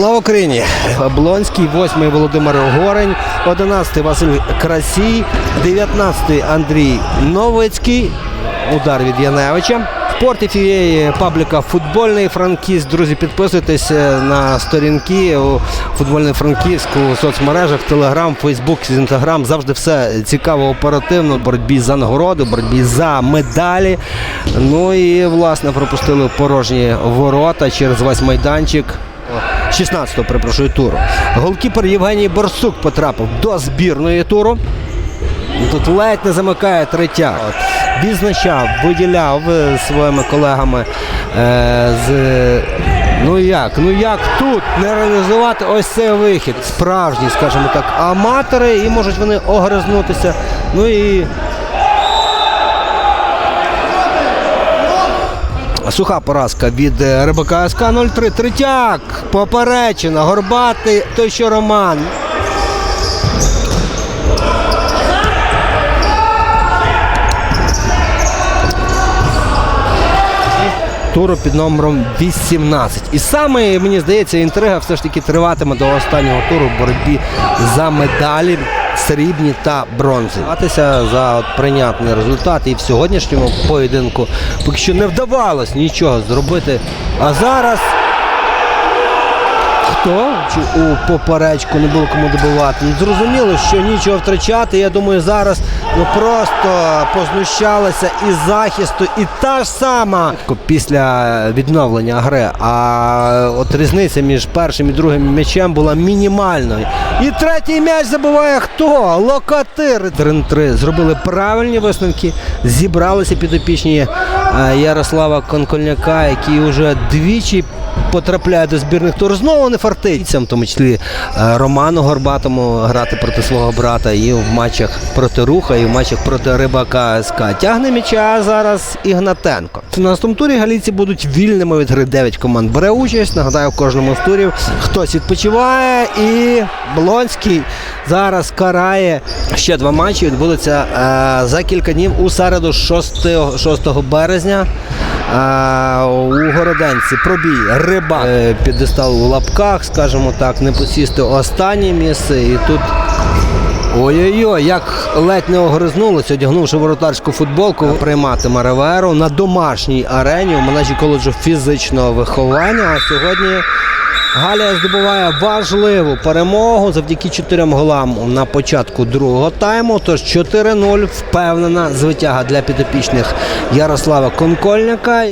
Слава Україні! Облонський, 8-й Володимир Горень, 11-й Василь Красій, 19-й Андрій Новицький. Удар від Яневича. Спортів пабліка Футбольний Франківськ. Друзі, підписуйтесь е, на сторінки у футбольний Франківськ у соцмережах, Телеграм, Фейсбук, Інстаграм. Завжди все цікаво, оперативно. Боротьбі за нагороди, боротьбі за медалі. Ну і власне пропустили порожні ворота через весь майданчик. 16-го, перепрошую, туру. Голкіпер Євгеній Борсук потрапив до збірної туру. Тут ледь не замикає третя. Відзначав, виділяв е, своїми колегами е, з. Ну як? Ну як тут не реалізувати ось цей вихід? Справжні, скажімо так, аматори, і можуть вони огризнутися. Ну і Суха поразка від е, Рибака СК 0-3. Третяк. Поперечина. Горбатий. Той що Роман. Туру під номером 18. І саме, мені здається, інтрига все ж таки триватиме до останнього туру в боротьбі за медалі срібні та бронзи. Гратися за от прийнятний результат. І в сьогоднішньому поєдинку поки що не вдавалось нічого зробити. А зараз хто чи у поперечку не було кому добивати. Ну, зрозуміло, що нічого втрачати. Я думаю, зараз ну просто познущалися із захисту, і та ж сама після відновлення гри. А от різниця між першим і другим м'ячем була мінімальною. І третій м'яч забиває хто? Локатир. 3-3 зробили правильні висновки. Зібралися підопічні е, Ярослава Конкольняка, який вже двічі потрапляє до збірних тур. Знову не фартиться, в тому числі е, Роману Горбатому грати проти свого брата і в матчах проти Руха, і в матчах проти Рибака СК. Тягне м'яча зараз Ігнатенко. На наступному турі галійці будуть вільними від гри 9 команд. Бере участь. Нагадаю, в кожному з турів хтось відпочиває. І Блонський зараз карає. Ще два матчі відбудуться е, за кілька днів у середу 6, 6 березня. А, у Городенці пробій риба е, у лапках, скажімо так, не посісти останнє місце. І тут ой-ой-ой, як ледь не огризнулося, одягнувши воротарську футболку, приймати Мараверу на домашній арені у менеджі коледжу фізичного виховання. А сьогодні Галія здобуває важливу перемогу завдяки чотирьом голам на початку другого тайму. Тож 4-0 впевнена звитяга для підопічних Ярослава Конкольника.